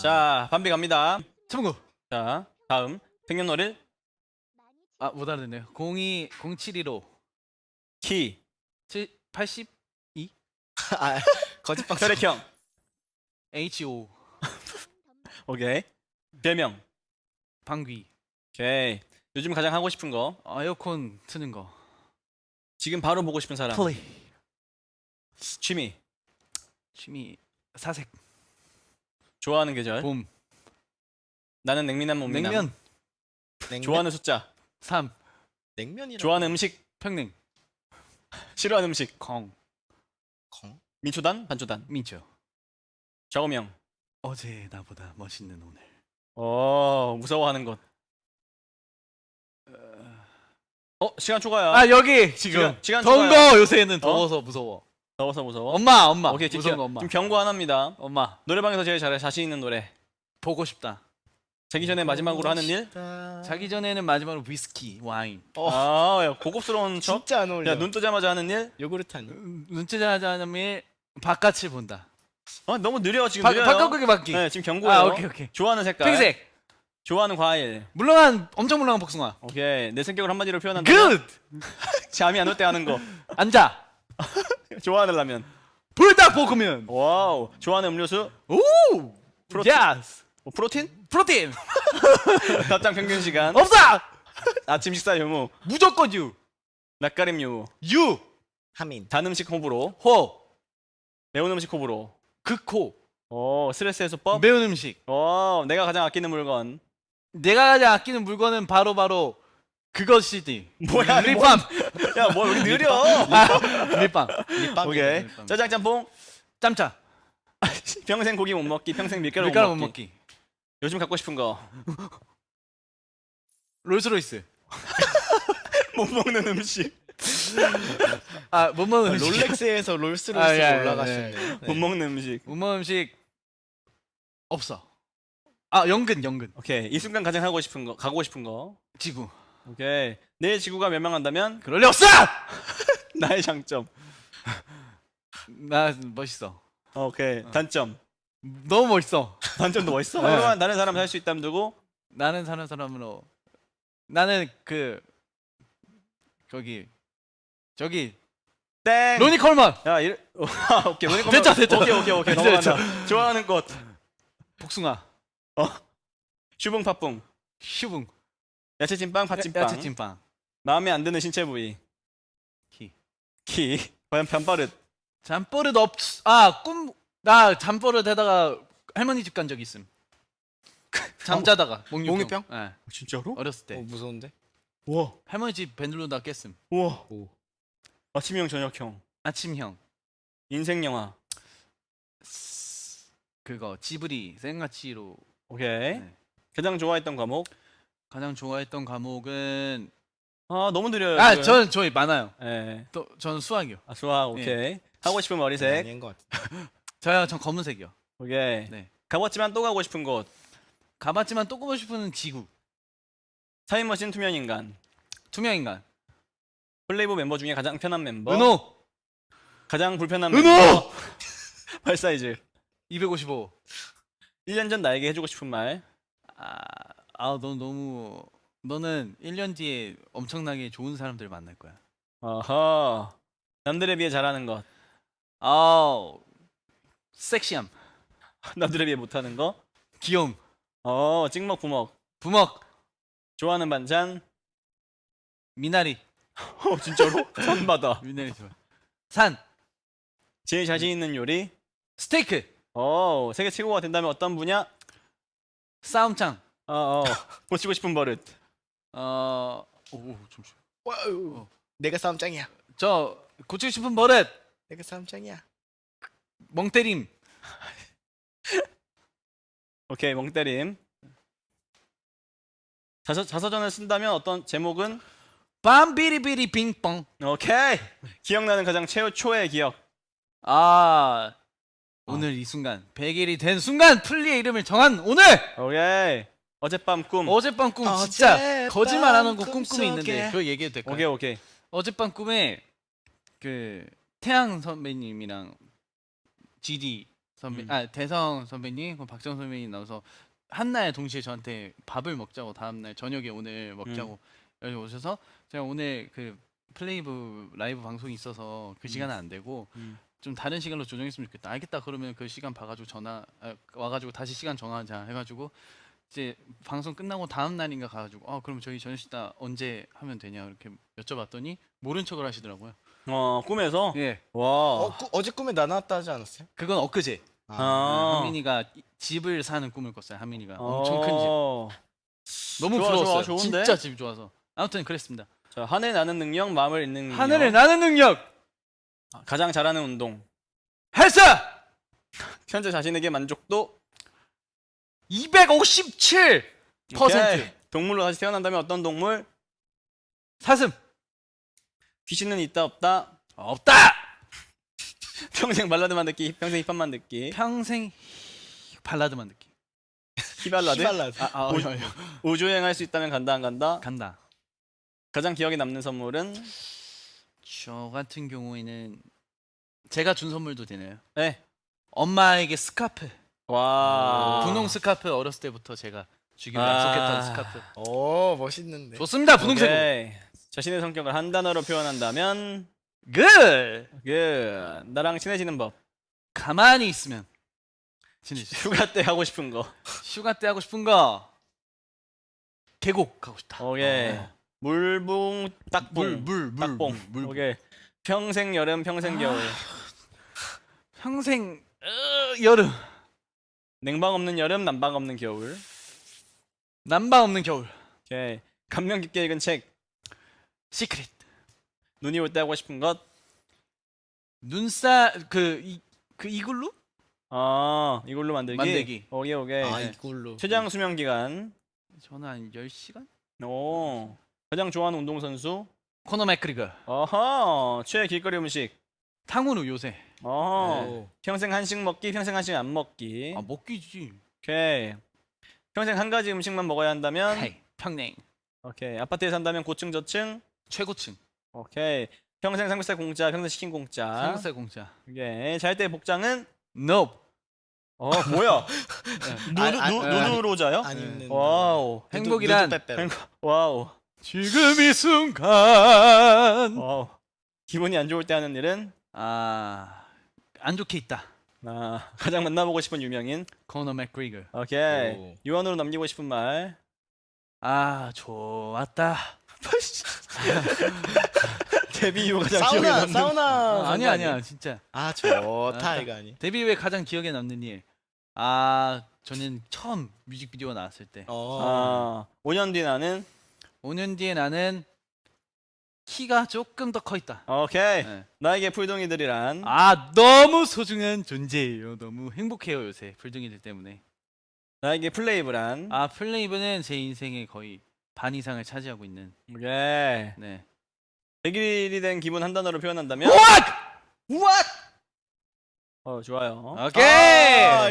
자, 반비 갑니다. 참고. 자, 다음. 생년월일? 아, 못 알아듣네요. 02 0715 키. 7 80 아, 거짓방 혈액형. HO 오케이. 별명. 방귀. 오케이. 요즘 가장 하고 싶은 거? 아, 에어컨 트는 거. 지금 바로 보고 싶은 사람. 플레이. 취미. 취미 사색. 좋아하는 계절 봄. 나는 냉미남 몸미남 냉면 냉면? 좋아하는 숫자 3 냉면이라. 좋아하는 음식 평냉 싫어하는 음식 콩 콩? 민초단 반초단 민초. 좌우명 어제 나보다 멋있는 오늘. 어 무서워하는 것 어, 시간 초과야. 아, 여기 지금 시간- 시간 좋아요. 거 요새는 더워서 무서워. 더워서 무서워. 엄마, 엄마. 오케이, 무서운 지금, 거 엄마. 지금 경고 하나입니다. 엄마. 노래방에서 제일 잘해 자신 있는 노래. 보고 싶다. 자기 전에 마지막으로 하는 일? 자기 전에는 마지막으로 위스키, 와인. 어, 아, 야, 고급스러운 척. 진짜 안 어울려. 야, 눈 뜨자마자 하는 일? 요구르트 아니? 눈치자자면 바깥을 본다. 어, 너무 느려 지금 바, 느려요. 바깥극이 바뀌. 네, 지금 경고예요. 아, 오케이, 오케이. 좋아하는 색깔. 핑색. 좋아하는 과일. 물렁한 엄청 물렁한 복숭아. 오케이. 내 성격을 한마디로 표현한다. 굿. 잠이 안 올 때 하는 거. 앉아. 좋아하는 라면. 불닭 볶으면. 와우. 좋아하는 음료수? 오. 프로틴. 야스. 뭐, 프로틴? 프로틴. 답장 평균 시간. 없어. 아침 식사 유무. 무조건 유. 낯가림 유무. 유. 하민. 단 음식 호불호. 호. 매운 음식 호불호. 극호. 오, 스트레스 해소법? 매운 음식. 오, 내가 가장 아끼는 물건. 내가 가장 아끼는 물건은 바로 바로 그것이지. 뭐야, 립밤. 야, 뭐 여기 느려. 아, 립밤. 립밤. 오케이. 립밤. 짜장 짬뽕. 짬짜. 평생 고기 못 먹기. 평생 밀가루, 밀가루 못, 못 먹기. 먹기. 요즘 갖고 싶은 거. 롤스로이스. 못 먹는 음식. 아, 못 먹는 음식. 롤렉스에서 롤스로이스로 아, 예, 예, 올라가시네. 못 먹는 음식. 못 먹는 음식 없어. 아, 연근, 연근. 오케이. 이 순간 가장 하고 싶은 거. 가고 싶은 거. 지구. 오케이. 내일 지구가 멸망한다면 그럴 리 없어! 나의 장점. 나 멋있어. 오케이. 단점. 너무 멋있어. 단점도 멋있어. 네. 그동안 다른 사람 살 수 있다면 누구? 나는 사는 사람으로 나는 그 거기 저기 땡. 로니 콜먼 야, 이 오케이. 로니 컴 됐죠, 됐죠. 오케이, 오케이, 오케이. 됐죠, 넘어간다. 좋아하는 꽃. 복숭아 슈붕 팥붕. 슈붕 야채 찐빵, 팥찐빵. 야채 찐빵 마음에 안 드는 신체 부위. 키 키. 과연 편버릇. 잠버릇 없 아 꿈 나 잠버릇 하다가 할머니 집 간 적 있음 잠자다가 몽유병, 몽유병? 예, 진짜로? 어렸을 때 어, 무서운데? 우와. 할머니 집 밴들로다 깼음 우와. 오. 아침형, 저녁형. 아침형 인생 영화. 그거 지브리 생가치로 오케이. 네. 가장 좋아했던 과목. 가장 좋아했던 과목은 아, 너무 느려요. 아 지금. 저는 저희 많아요 예. 또 저는 수학이요 아, 좋아. 오케이. 하고 싶은 머리색. 아닌 것 같아. 저요 전 검은색이요 오케이. 네 가봤지만 또 가고 싶은 곳. 가봤지만 또 가고 싶은 지구 타임머신 투명 인간. 투명 인간 플레이브 멤버 중에 가장 편한 멤버. 은호 가장 불편한 은호! 멤버. 발 사이즈. 255 1년 전 나에게 해주고 싶은 말. 아, 아, 너 너무 너는 1년 뒤에 엄청나게 좋은 사람들 만날 거야. 어허. 남들에 비해 잘하는 것. 아, 섹시함, 남들에 비해 못하는 거. 귀여움, 어, 찍먹 부먹. 부먹, 좋아하는 반찬. 미나리, 어, 진짜로? 선받아. 미나리 좋아. 산, 제일 자신 있는 요리. 스테이크, 어, 세계 최고가 된다면 어떤 분야? 싸움창. 어, 어. 고치고 싶은 버릇. 어, 오, 잠시. 와우. 내가 싸움짱이야. 저 고치고 싶은 버릇, 내가 싸움짱이야. 멍때림, 오케이, 멍 때림. 자서, 자서전을 쓴다면 어떤 제목은? 밤비리비리 빙뽕. 오케이. 기억나는 가장 최, 초의 기억. 아, 오늘 이 순간 100일이 된 순간 플리의 이름을 정한 오늘. 오케이. 어젯밤 꿈. 어젯밤 꿈 진짜 어젯밤 거짓말 안 하고 꿈. 꿈이 있는데 그거 얘기해도 될까요? 오케이, 오케이. 어젯밤 꿈에 그 태양 선배님이랑 GD 선배, 음. 아 대성 선배님, 그럼 박정 선배님 나와서 한날 동시에 저한테 밥을 먹자고 다음 날 저녁에 오늘 먹자고 여기 오셔서 제가 오늘 그 플레이브 라이브 방송이 있어서 그 시간은 안 되고 음. 좀 다른 시간로 조정했으면 좋겠다. 알겠다. 그러면 그 시간 봐가지고 전화 아, 와가지고 다시 시간 전화하자 해가지고 이제 방송 끝나고 다음 날인가 가가지고 아 그럼 저희 저녁 식사 언제 하면 되냐 이렇게 여쭤봤더니 모른 척을 하시더라고요. 어 꿈에서 예, 와. 어, 꾸, 어제 꿈에 나 나왔다 하지 않았어요? 그건 엊그제 아. 하민이가 이- 집을 사는 꿈을 꿨어요. 하민이가 엄청 큰 집. 어. 너무 좋아, 부러웠어요. 좋아, 좋은데? 진짜 집 좋아서. 아무튼 그랬습니다. 자, 하늘 나는 능력, 마음을 읽는 능력. 하늘을 나는 능력 가장 잘하는 운동. 헬스 현재 자신에게 만족도 257 퍼센트 오케이. 동물로 다시 태어난다면 어떤 동물? 사슴 귀신은 있다 없다. 없다. 평생 발라드만 듣기, 평생 힙합만 듣기. 평생 발라드만 듣기. 히발라드? 히발라드. 아, 아, 오- 어. 우주 여행할 수 있다면 간다 안 간다. 간다. 가장 기억에 남는 선물은 저 같은 경우에는 제가 준 선물도 되나요? 네. 엄마에게 스카프. 와. 분홍 스카프 어렸을 때부터 제가 주기로 아. 약속했던 스카프. 오 멋있는데. 좋습니다. 분홍색. 오케이. 자신의 성격을 한 단어로 표현한다면 굿. 그 나랑 친해지는 법. 가만히 있으면 진짜 휴가 때 하고 싶은 거. 휴가 때 하고 싶은 거 계곡 가고 싶다. 오케이. 어. 물봉 딱봉. 물, 물, 딱봉. 물, 물. 오케이. 평생 여름, 평생 겨울. 평생 어, 여름 냉방 없는 여름, 난방 없는 겨울. 난방 없는 겨울. 오케이. 감명 깊게 읽은 책. 시크릿. 눈이 올 때 하고 싶은 것. 눈싸 그이그 이글루? 아, 이걸로 만들기. 만들기. 오케이, 오케이. 아 네. 이걸로. 최장 수명 기간. 저는 한 10시간? 오. 가장 좋아하는 운동 선수. 코너 맥그리거. 어허. 최애 길거리 음식. 탕후루 요새. 어허. 오. 평생 한식 먹기, 평생 한식 안 먹기. 아 먹기지. 오케이. 평생 한 가지 음식만 먹어야 한다면. 헤이 평냉 오케이. 아파트에 산다면 고층 저층. 최고층. 오케이. 평생 삼겹살 공짜, 평생 치킨 공짜. 삼겹살 공짜. 오케이. 잘때 복장은 Nope. 어, 뭐야? 누드 아, 아, 누, 아, 누드로 자요? 안 입는. 와우. 행복이란 와우. 지금 이 순간. 와우. 기분이 안 좋을 때 하는 일은 아 안 좋게 있다. 아, 가장 만나보고 싶은 유명인. 코너 맥그리거. 오케이. 오. 유언으로 남기고 싶은 말. 아 좋았다. 데뷔 이후 가장 기억에 사우나 남는 사우나. 아, 아니야 아니야? 아니야 진짜. 아 좋다 아, 이거 아니. 데뷔 후에 가장 기억에 남는 일. 아 저는 처음 뮤직비디오 나왔을 때. 어. 아, 5년 뒤 나는 5년 뒤에 나는 키가 조금 더 커 있다. 오케이. 네. 나에게 풀동이들이란 아 너무 소중한 존재예요. 너무 행복해요 요새 불둥이들 때문에. 나에게 플레이브란 아 플레이브는 제 인생의 거의 반 이상을 차지하고 있는. 오케이. 네. 100일이 된 기분 한 단어로 표현한다면 What? 어, 좋아요. 오케이. 아,